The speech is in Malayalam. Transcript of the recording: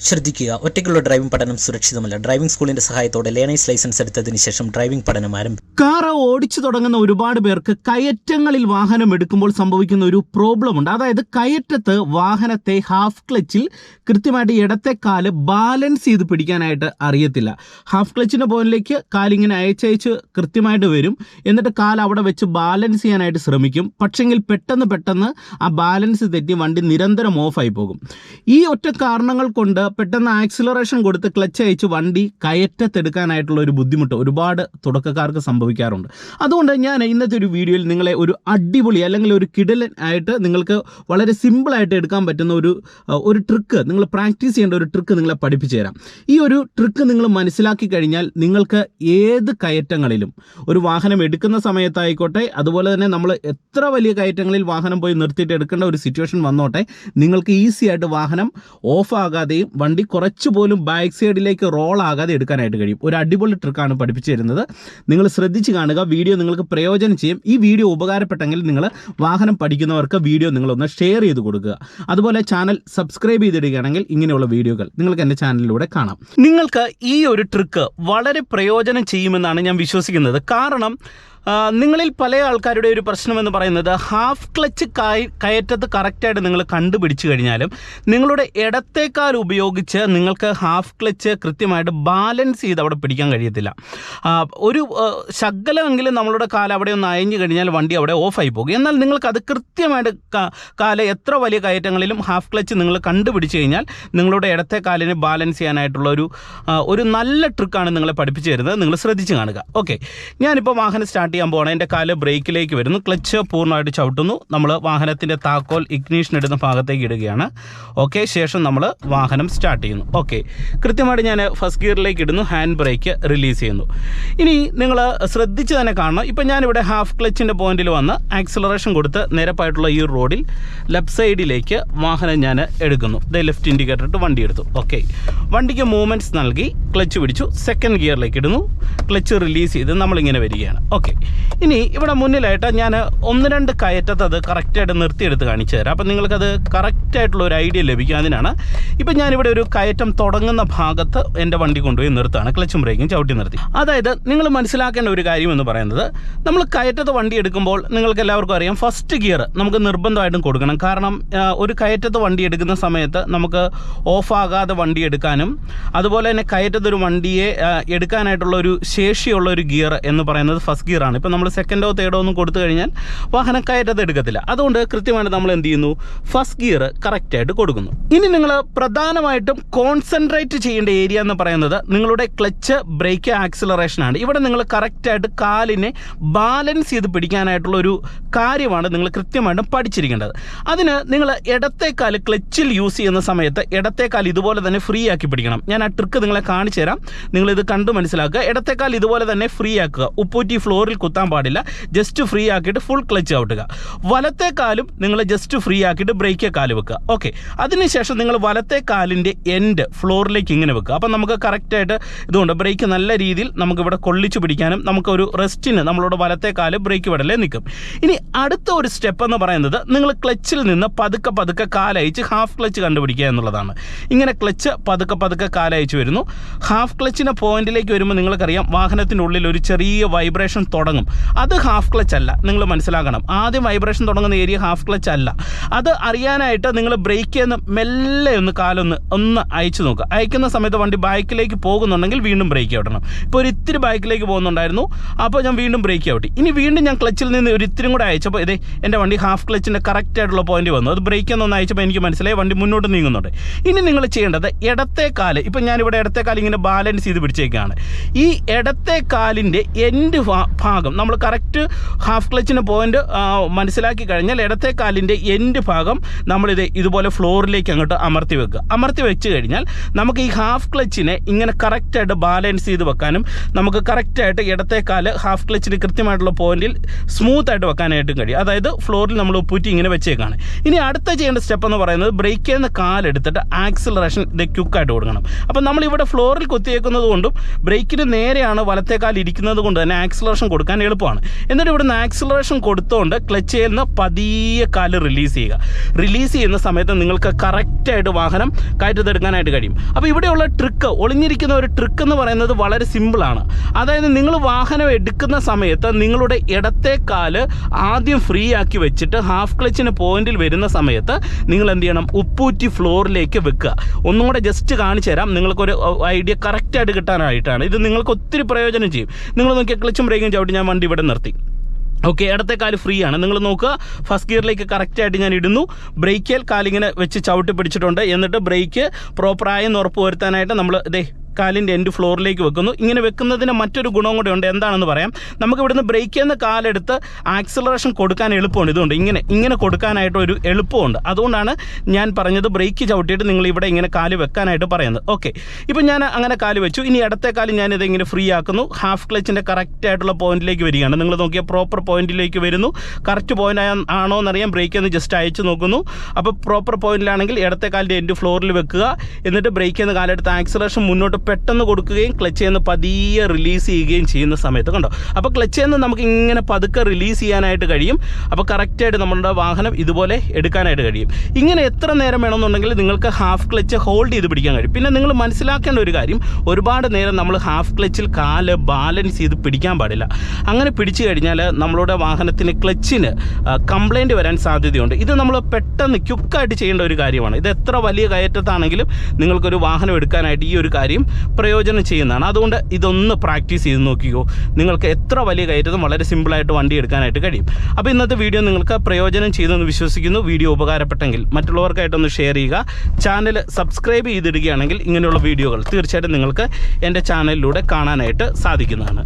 ശ്രദ്ധിക്കുക. ഒറ്റയ്ക്കുള്ള ഡ്രൈവിംഗ് പഠനം സുരക്ഷിതമല്ല. ഡ്രൈവിംഗ് സ്കൂളിന്റെ സഹായത്തോടെ ലേണേഴ്സ് ലൈസൻസ് എടുത്തതിന് ശേഷം ഡ്രൈവിംഗ് പഠനം ആരംഭിക്കും കാർ ഓടിച്ചു തുടങ്ങുന്ന ഒരുപാട് പേർക്ക് കയറ്റങ്ങളിൽ വാഹനം എടുക്കുമ്പോൾ സംഭവിക്കുന്ന ഒരു പ്രോബ്ലം ഉണ്ട്. അതായത് കയറ്റത്ത് വാഹനത്തെ ഹാഫ് ക്ലച്ചിൽ കൃത്യമായിട്ട് ഇടത്തെ കാൽ ബാലൻസ് ചെയ്ത് പിടിക്കാനായിട്ട് അറിയത്തില്ല. ഹാഫ് ക്ലച്ചിന്റെ പോയിന്റിലേക്ക് കാലിങ്ങനെ അയച്ചയച്ച് കൃത്യമായിട്ട് വരും. എന്നിട്ട് കാൽ അവിടെ വെച്ച് ബാലൻസ് ചെയ്യാനായിട്ട് ശ്രമിക്കും. പക്ഷെങ്കിൽ പെട്ടെന്ന് പെട്ടെന്ന് ആ ബാലൻസ് തെറ്റി വണ്ടി നിരന്തരം ഓഫായി പോകും. ഈ ഒറ്റ കാരണങ്ങൾ കൊണ്ട് പെട്ടെന്ന് ആക്സിലറേഷൻ കൊടുത്ത് ക്ലച്ച് അയച്ച് വണ്ടി കയറ്റത്തെടുക്കാനായിട്ടുള്ള ഒരു ബുദ്ധിമുട്ട് ഒരുപാട് തുടക്കക്കാർക്ക് സംഭവിക്കാറുണ്ട്. അതുകൊണ്ട് ഞാൻ ഇന്നത്തെ ഒരു വീഡിയോയിൽ നിങ്ങളെ ഒരു അടിപൊളി അല്ലെങ്കിൽ ഒരു കിടലൻ ആയിട്ട് നിങ്ങൾക്ക് വളരെ സിമ്പിളായിട്ട് എടുക്കാൻ പറ്റുന്ന ഒരു ഒരു ട്രിക്ക് നിങ്ങൾ പ്രാക്ടീസ് ചെയ്യേണ്ട ഒരു ട്രിക്ക് നിങ്ങളെ പഠിപ്പിച്ചു തരാം. ഈ ഒരു ട്രിക്ക് നിങ്ങൾ മനസ്സിലാക്കി കഴിഞ്ഞാൽ നിങ്ങൾക്ക് ഏത് കയറ്റങ്ങളിലും ഒരു വാഹനം എടുക്കുന്ന സമയത്തായിക്കോട്ടെ അതുപോലെ തന്നെ നമ്മൾ എത്ര വലിയ കയറ്റങ്ങളിൽ വാഹനം പോയി നിർത്തിയിട്ട് എടുക്കേണ്ട ഒരു സിറ്റുവേഷൻ വന്നോട്ടെ നിങ്ങൾക്ക് ഈസി ആയിട്ട് വാഹനം ഓഫ് ആകാതെയും വണ്ടി കുറച്ച് പോലും ബാക്ക് സൈഡിലേക്ക് റോൾ ആകാതെ എടുക്കാനായിട്ട് കഴിയും. ഒരു അടിപൊളി ട്രിക്കാണ് പഠിപ്പിച്ചു തരുന്നത്. നിങ്ങൾ ശ്രദ്ധിച്ച് കാണുക വീഡിയോ നിങ്ങൾക്ക് പ്രയോജനം ചെയ്യും. ഈ വീഡിയോ ഉപകാരപ്പെട്ടെങ്കിൽ നിങ്ങൾ വാഹനം പഠിക്കുന്നവർക്ക് വീഡിയോ നിങ്ങളൊന്ന് ഷെയർ ചെയ്ത് കൊടുക്കുക. അതുപോലെ ചാനൽ സബ്സ്ക്രൈബ് ചെയ്തിടുകയാണെങ്കിൽ ഇങ്ങനെയുള്ള വീഡിയോകൾ നിങ്ങൾക്ക് എന്റെ ചാനലിലൂടെ കാണാം. നിങ്ങൾക്ക് ഈ ഒരു ട്രിക്ക് വളരെ പ്രയോജനം ചെയ്യുമെന്നാണ് ഞാൻ വിശ്വസിക്കുന്നത്. കാരണം നിങ്ങളിൽ പല ആൾക്കാരുടെ ഒരു പ്രശ്നമെന്ന് പറയുന്നത് ഹാഫ് ക്ലച്ച് കായ് കയറ്റത്ത് കറക്റ്റായിട്ട് നിങ്ങൾ കണ്ടുപിടിച്ചു കഴിഞ്ഞാലും നിങ്ങളുടെ ഇടത്തേക്കാൽ ഉപയോഗിച്ച് നിങ്ങൾക്ക് ഹാഫ് ക്ലച്ച് കൃത്യമായിട്ട് ബാലൻസ് ചെയ്ത് അവിടെ പിടിക്കാൻ കഴിയത്തില്ല. ഒരു ശകലമെങ്കിലും നമ്മളുടെ കാല അവിടെ ഒന്ന് അയഞ്ഞു കഴിഞ്ഞാൽ വണ്ടി അവിടെ ഓഫായി പോകും. എന്നാൽ നിങ്ങൾക്കത് കൃത്യമായിട്ട് കാല എത്ര വലിയ കയറ്റങ്ങളിലും ഹാഫ് ക്ലച്ച് നിങ്ങൾ കണ്ടുപിടിച്ച് കഴിഞ്ഞാൽ നിങ്ങളുടെ ഇടത്തെ കാലിനെ ബാലൻസ് ചെയ്യാനായിട്ടുള്ള ഒരു ഒരു നല്ല ട്രിക്കാണ് നിങ്ങളെ പഠിപ്പിച്ചു തരുന്നത്. നിങ്ങൾ ശ്രദ്ധിച്ച് കാണുക. ഓക്കെ ഞാനിപ്പോൾ വാഹനം സ്റ്റാർട്ട് ചെയ്യാൻ പോകണം എന്റെ കാൽ ബ്രേക്കിലേക്ക് വരുന്നു. ക്ലച്ച് പൂർണമായിട്ട് ചവിട്ടുന്നു. നമ്മൾ വാഹനത്തിന്റെ താക്കോൽ ഇഗ്നീഷൻ ഇടുന്ന ഭാഗത്തേക്ക് ഇടുകയാണ്. ഓക്കെ ശേഷം നമ്മൾ വാഹനം സ്റ്റാർട്ട് ചെയ്യുന്നു. ഓക്കെ കൃത്യമായിട്ട് ഞാൻ ഫസ്റ്റ് ഗിയറിലേക്ക് ഇടുന്നു. ഹാൻഡ് ബ്രേക്ക് റിലീസ് ചെയ്യുന്നു. ഇനി നിങ്ങൾ ശ്രദ്ധിച്ച് തന്നെ കാണണം. ഇപ്പം ഞാനിവിടെ ഹാഫ് ക്ലച്ചിന്റെ പോയിന്റിൽ വന്ന് ആക്സിലറേഷൻ കൊടുത്ത് നിരപ്പായിട്ടുള്ള ഈ റോഡിൽ ലെഫ്റ്റ് സൈഡിലേക്ക് വാഹനം ഞാൻ എടുക്കുന്നു. ദേ ലെഫ്റ്റ് ഇൻഡിക്കേറ്റർ ഇട്ട് വണ്ടി എടുത്തു. ഓക്കെ വണ്ടിക്ക് മൂവ്മെന്റ്സ് നൽകി ക്ലച്ച് പിടിച്ചു. സെക്കൻഡ് ഗിയറിലേക്ക് ഇടുന്നു. ക്ലച്ച് റിലീസ് ചെയ്ത് നമ്മളിങ്ങനെ വരികയാണ്. ഓക്കെ ഇനി ഇവിടെ മുന്നിലായിട്ട് ഞാൻ ഒന്ന് രണ്ട് കയറ്റത്ത് അത് കറക്റ്റായിട്ട് നിർത്തിയെടുത്ത് കാണിച്ചു തരാം. അപ്പം നിങ്ങൾക്കത് കറക്റ്റായിട്ടുള്ള ഒരു ഐഡിയ ലഭിക്കും അതിനാണ്. ഇപ്പം ഞാനിവിടെ ഒരു കയറ്റം തുടങ്ങുന്ന ഭാഗത്ത് എന്റെ വണ്ടി കൊണ്ടുപോയി നിർത്താണ് ക്ലച്ചും ബ്രേക്കും ചവിട്ടി നിർത്തി. അതായത് നിങ്ങൾ മനസ്സിലാക്കേണ്ട ഒരു കാര്യം എന്ന് പറയുന്നത് നമ്മൾ കയറ്റത്ത് വണ്ടി എടുക്കുമ്പോൾ നിങ്ങൾക്ക് എല്ലാവർക്കും അറിയാം ഫസ്റ്റ് ഗിയർ നമുക്ക് നിർബന്ധമായിട്ടും കൊടുക്കണം. കാരണം ഒരു കയറ്റത്ത് വണ്ടി എടുക്കുന്ന സമയത്ത് നമുക്ക് ഓഫാകാതെ വണ്ടി എടുക്കാനും അതുപോലെ തന്നെ കയറ്റത്തൊരു വണ്ടിയെ എടുക്കാനായിട്ടുള്ള ഒരു ശേഷിയുള്ള ഒരു ഗിയർ എന്ന് പറയുന്നത് ഫസ്റ്റ് ഗിയറാണ് ഇപ്പം നമ്മൾ സെക്കൻഡോ തേർഡോ ഒന്നും കൊടുത്തു കഴിഞ്ഞാൽ വാഹനം കയറ്റത്ത് എടുക്കത്തില്ല. അതുകൊണ്ട് കൃത്യമായിട്ട് നമ്മൾ എന്ത് ചെയ്യുന്നു? ഫസ്റ്റ് ഗിയർ കറക്റ്റായിട്ട് കൊടുക്കുന്നു. ഇനി നിങ്ങൾ പ്രധാനമായിട്ടും കോൺസെൻട്രേറ്റ് ചെയ്യേണ്ട ഏരിയ എന്ന് പറയുന്നത് നിങ്ങളുടെ ക്ലച്ച് ബ്രേക്ക് ആക്സിലറേഷൻ ആണ്. ഇവിടെ നിങ്ങൾ കറക്റ്റായിട്ട് കാലിനെ ബാലൻസ് ചെയ്ത് പിടിക്കാനായിട്ടുള്ള ഒരു കാര്യമാണ് നിങ്ങൾ കൃത്യമായിട്ടും പഠിച്ചിരിക്കേണ്ടത്. അതിന് നിങ്ങൾ ഇടത്തെ കാൽ ക്ലച്ചിൽ യൂസ് ചെയ്യുന്ന സമയത്ത് ഇടത്തെ കാൽ ഇതുപോലെ തന്നെ ഫ്രീ ആക്കി പിടിക്കണം. ഞാൻ ആ ട്രിക്ക് നിങ്ങളെ കാണിച്ചു തരാം. നിങ്ങളിത് കണ്ടു മനസ്സിലാക്കുക. ഇടത്തെ കാൽ ഇതുപോലെ തന്നെ ഫ്രീ ആക്കുക. ഉപ്പൂറ്റി ഫ്ലോറിൽ കുത്താൻ പാടില്ല. ജസ്റ്റ് ഫ്രീ ആക്കിയിട്ട് ഫുൾ ക്ലച്ച് ഔട്ടുക വലത്തെ കാലും നിങ്ങൾ ജസ്റ്റ് ഫ്രീ ആക്കിയിട്ട് ബ്രേക്ക് കാൽ വെക്കുക. ഓക്കെ അതിനുശേഷം നിങ്ങൾ വലത്തെ കാലിന്റെ എൻഡ് ഫ്ലോറിലേക്ക് ഇങ്ങനെ വെക്കുക. അപ്പം നമുക്ക് കറക്റ്റായിട്ട് ഇതുകൊണ്ട് ബ്രേക്ക് നല്ല രീതിയിൽ നമുക്ക് ഇവിടെ കൊള്ളിച്ചു പിടിക്കാനും നമുക്കൊരു റെസ്റ്റിന് നമ്മളോട് വലത്തെ കാൽ ബ്രേക്ക് വിടലേ നിൽക്കും. ഇനി അടുത്ത ഒരു സ്റ്റെപ്പ് എന്ന് പറയുന്നത് നിങ്ങൾ ക്ലച്ചിൽ നിന്ന് പതുക്കെ പതുക്കെ കാലയച്ച് ഹാഫ് ക്ലച്ച് കണ്ടുപിടിക്കുക എന്നുള്ളതാണ്. ഇങ്ങനെ ക്ലച്ച് പതുക്കെ പതുക്കെ കാലയച്ച് വരുന്നു. ഹാഫ് ക്ലച്ചിന്റെ പോയിന്റിലേക്ക് വരുമ്പോൾ നിങ്ങൾക്കറിയാം വാഹനത്തിന്റെ ഉള്ളിൽ ഒരു ചെറിയ വൈബ്രേഷൻ തുടങ്ങും. അത് ഹാഫ് ക്ലച്ച് അല്ല. നിങ്ങൾ മനസ്സിലാക്കണം. ആദ്യം വൈബ്രേഷൻ തുടങ്ങുന്ന ഏരിയ ഹാഫ് ക്ലച്ച് അല്ല. അത് അറിയാനായിട്ട് നിങ്ങൾ ബ്രേക്ക് ചെയ്യുന്ന മെല്ലെ ഒന്ന് കാലൊന്ന് ഒന്ന് അയച്ചു നോക്കുക. അയക്കുന്ന സമയത്ത് വണ്ടി ബൈക്കിലേക്ക് പോകുന്നുണ്ടെങ്കിൽ വീണ്ടും ബ്രേക്ക് ഔട്ടണം. ഇപ്പോൾ ഒരു ഇത്തിരി ബൈക്കിലേക്ക് പോകുന്നുണ്ടായിരുന്നു. അപ്പോൾ ഞാൻ വീണ്ടും ബ്രേക്ക് ഔട്ടി. ഇനി വീണ്ടും ഞാൻ ക്ലച്ചിൽ നിന്ന് ഒരു ഇത്തിരി കൂടെ അയച്ചപ്പോൾ ഇതേ എന്റെ വണ്ടി ഹാഫ് ക്ലച്ചിന്റെ കറക്റ്റ് ആയിട്ടുള്ള പോയിന്റ് വന്നു. അത് ബ്രേക്ക് എന്നൊന്ന് അയച്ചപ്പോൾ എനിക്ക് മനസ്സിലായി. വണ്ടി മുന്നോട്ട് നീങ്ങുന്നുണ്ട്. ഇനി നിങ്ങൾ ചെയ്യേണ്ടത് ഇടത്തെ കാൽ. ഇപ്പം ഞാനിവിടെ ഇടത്തെ കാലിങ്ങനെ ബാലൻസ് ചെയ്ത് പിടിച്ചേക്കാണ്. ഈ ഇടത്തെ കാലിന്റെ എൻഡ് നമ്മൾ കറക്റ്റ് ഹാഫ് ക്ലച്ചിന് പോയിന്റ് മനസ്സിലാക്കി കഴിഞ്ഞാൽ ഇടത്തെ കാലിന്റെ എൻഡ് ഭാഗം നമ്മളിത് ഇതുപോലെ ഫ്ലോറിലേക്ക് അങ്ങോട്ട് അമർത്തി വെക്കുക. അമർത്തി വെച്ച് കഴിഞ്ഞാൽ നമുക്ക് ഈ ഹാഫ് ക്ലച്ചിനെ ഇങ്ങനെ കറക്റ്റായിട്ട് ബാലൻസ് ചെയ്ത് വെക്കാനും നമുക്ക് കറക്റ്റായിട്ട് ഇടത്തെ കാൽ ഹാഫ് ക്ലച്ചിന് കൃത്യമായിട്ടുള്ള പോയിന്റിൽ സ്മൂത്ത് ആയിട്ട് വെക്കാനായിട്ടും കഴിയും. അതായത് ഫ്ലോറിൽ നമ്മൾ ഉപ്പൂറ്റി ഇങ്ങനെ വെച്ചേക്കാണ്. ഇനി അടുത്ത ചെയ്യേണ്ട സ്റ്റെപ്പ് എന്ന് പറയുന്നത് ബ്രേക്കിൽ നിന്ന് കാലെടുത്തിട്ട് ആക്സിലറേഷൻ ഇത് ക്യുക്കായിട്ട് കൊടുക്കണം. അപ്പം നമ്മളിവിടെ ഫ്ലോറിൽ കുത്തിയേക്കുന്നത് കൊണ്ടും ബ്രേക്കിന് നേരെയാണ് വലത്തേക്കാൽ കാൽ ഇരിക്കുന്നത് കൊണ്ട് തന്നെ ആക്സിലറേഷൻ കൊടുക്കാൻ കൊടുക്കാൻ എളുപ്പമാണ്. എന്നിട്ട് ഇവിടുന്ന് ആക്സിലറേഷൻ കൊടുത്തുകൊണ്ട് ക്ലച്ച് ചെയ്യുന്ന പതിയെ കാൽ റിലീസ് ചെയ്യുക. റിലീസ് ചെയ്യുന്ന സമയത്ത് നിങ്ങൾക്ക് കറക്റ്റായിട്ട് വാഹനം കയറ്റത്തെടുക്കാനായിട്ട് കഴിയും. അപ്പോൾ ഇവിടെയുള്ള ട്രിക്ക് ഒളിഞ്ഞിരിക്കുന്ന ഒരു ട്രിക്ക് എന്ന് പറയുന്നത് വളരെ സിമ്പിളാണ് അതായത് നിങ്ങൾ വാഹനം എടുക്കുന്ന സമയത്ത് നിങ്ങളുടെ ഇടത്തെ കാൽ ആദ്യം ഫ്രീ ആക്കി വെച്ചിട്ട് ഹാഫ് ക്ലച്ചിന് പോയിന്റിൽ വരുന്ന സമയത്ത് നിങ്ങൾ എന്ത് ചെയ്യണം? ഉപ്പൂറ്റി ഫ്ലോറിലേക്ക് വെക്കുക. ഒന്നും കൂടെ ജസ്റ്റ് കാണിച്ചു തരാം. നിങ്ങൾക്കൊരു ഐഡിയ കറക്റ്റായിട്ട് കിട്ടാനായിട്ടാണ്. ഇത് നിങ്ങൾക്ക് ഒത്തിരി പ്രയോജനം ചെയ്യും. നിങ്ങൾ നോക്കിയാൽ ക്ലച്ചും ബ്രേക്കും ചവിട്ടി ഞാൻ വണ്ടി ഇവിടെ നിർത്തി. ഓക്കെ ഇടത്തെ കാൽ ഫ്രീ ആണ്. നിങ്ങൾ നോക്കുക ഫസ്റ്റ് ഗിയറിലേക്ക് കറക്റ്റായിട്ട് ഞാൻ ഇടുന്നു. ബ്രേക്കിൽ കാലിങ്ങനെ വെച്ച് ചവിട്ടി പിടിച്ചിട്ടുണ്ട്. എന്നിട്ട് ബ്രേക്ക് പ്രോപ്പറായെന്ന് ഉറപ്പ് വരുത്താനായിട്ട് നമ്മൾ ഇതേ കാലിന്റെ എൻഡ് ഫ്ലോറിലേക്ക് വെക്കുന്നു. ഇങ്ങനെ വെക്കുന്നതിന് മറ്റൊരു ഗുണം കൂടെ ഉണ്ട്. എന്താണെന്ന് പറയാം? നമുക്ക് ഇവിടുന്ന് ബ്രേക്ക് ചെയ്യുന്ന കാലെടുത്ത് ആക്സിലറേഷൻ കൊടുക്കാൻ എളുപ്പമുണ്ട്. ഇതുകൊണ്ട് ഇങ്ങനെ ഇങ്ങനെ കൊടുക്കാനായിട്ട് ഒരു എളുപ്പമുണ്ട്. അതുകൊണ്ടാണ് ഞാൻ പറഞ്ഞത് ബ്രേക്ക് ചവിട്ടിയിട്ട് നിങ്ങൾ ഇവിടെ ഇങ്ങനെ കാൽ വെക്കാനായിട്ട് പറയുന്നത്. ഓക്കെ ഇപ്പം ഞാൻ അങ്ങനെ കാൽ വെച്ചു. ഇനി ഇടത്തെ കാൽ ഞാനിത് ഇങ്ങനെ ഫ്രീ ആക്കുന്നു. ഹാഫ് ക്ലച്ചിന്റെ കറക്റ്റ് ആയിട്ടുള്ള പോയിന്റിലേക്ക് വരികയാണ്. നിങ്ങൾ നോക്കിയാൽ പ്രോപ്പർ പോയിന്റിലേക്ക് വരുന്നു. കറക്റ്റ് പോയിന്റ് ആണോ എന്നറിയാൻ ബ്രേക്ക് ഒന്ന് ജസ്റ്റ് അയച്ചു നോക്കുന്നു. അപ്പോൾ പ്രോപ്പർ പോയിന്റിലാണെങ്കിൽ ഇടത്തെ കാലിന്റെ എൻഡ് ഫ്ലോറിൽ വെക്കുക. എന്നിട്ട് ബ്രേക്ക് ചെയ്യുന്ന കാലെടുത്ത് ആക്സിലറേഷൻ മുന്നോട്ട് പെട്ടെന്ന് കൊടുക്കുകയും ക്ലച്ച് ചെയ്യുന്ന പതിയെ റിലീസ് ചെയ്യുകയും ചെയ്യുന്ന സമയത്ത് കണ്ടോ? അപ്പോൾ ക്ലച്ച് ചെയ്യുന്ന നമുക്ക് ഇങ്ങനെ പതുക്കെ റിലീസ് ചെയ്യാനായിട്ട് കഴിയും. അപ്പോൾ കറക്റ്റായിട്ട് നമ്മുടെ വാഹനം ഇതുപോലെ എടുക്കാനായിട്ട് കഴിയും. ഇങ്ങനെ എത്ര നേരം വേണമെന്നുണ്ടെങ്കിൽ നിങ്ങൾക്ക് ഹാഫ് ക്ലച്ച് ഹോൾഡ് ചെയ്ത് പിടിക്കാൻ കഴിയും. പിന്നെ നിങ്ങൾ മനസ്സിലാക്കേണ്ട ഒരു കാര്യം ഒരുപാട് നേരം നമ്മൾ ഹാഫ് ക്ലച്ചിൽ കാൽ ബാലൻസ് ചെയ്ത് പിടിക്കാൻ പാടില്ല. അങ്ങനെ പിടിച്ചു കഴിഞ്ഞാൽ നമ്മളുടെ വാഹനത്തിന് ക്ലച്ചിന് കംപ്ലൈന്റ് വരാൻ സാധ്യതയുണ്ട്. ഇത് നമ്മൾ പെട്ടെന്ന് ക്യുക്കായിട്ട് ചെയ്യേണ്ട ഒരു കാര്യമാണ്. ഇത് എത്ര വലിയ കയറ്റത്താണെങ്കിലും നിങ്ങൾക്കൊരു വാഹനം എടുക്കാനായിട്ട് ഈ ഒരു കാര്യം പ്രയോജനം ചെയ്യുന്നതാണ്. അതുകൊണ്ട് ഇതൊന്ന് പ്രാക്ടീസ് ചെയ്ത് നോക്കിക്കോ. നിങ്ങൾക്ക് എത്ര വലിയ കയറ്റത്തും വളരെ സിമ്പിളായിട്ട് വണ്ടി എടുക്കാനായിട്ട് കഴിയും. അപ്പോൾ ഇന്നത്തെ വീഡിയോ നിങ്ങൾക്ക് പ്രയോജനം ചെയ്തെന്ന് വിശ്വസിക്കുന്നു. വീഡിയോ ഉപകാരപ്പെട്ടെങ്കിൽ മറ്റുള്ളവർക്കായിട്ടൊന്ന് ഷെയർ ചെയ്യുക. ചാനൽ സബ്സ്ക്രൈബ് ചെയ്തിടുകയാണെങ്കിൽ ഇങ്ങനെയുള്ള വീഡിയോകൾ തീർച്ചയായിട്ടും നിങ്ങൾക്ക് എന്റെ ചാനലിലൂടെ കാണാനായിട്ട് സാധിക്കുന്നതാണ്.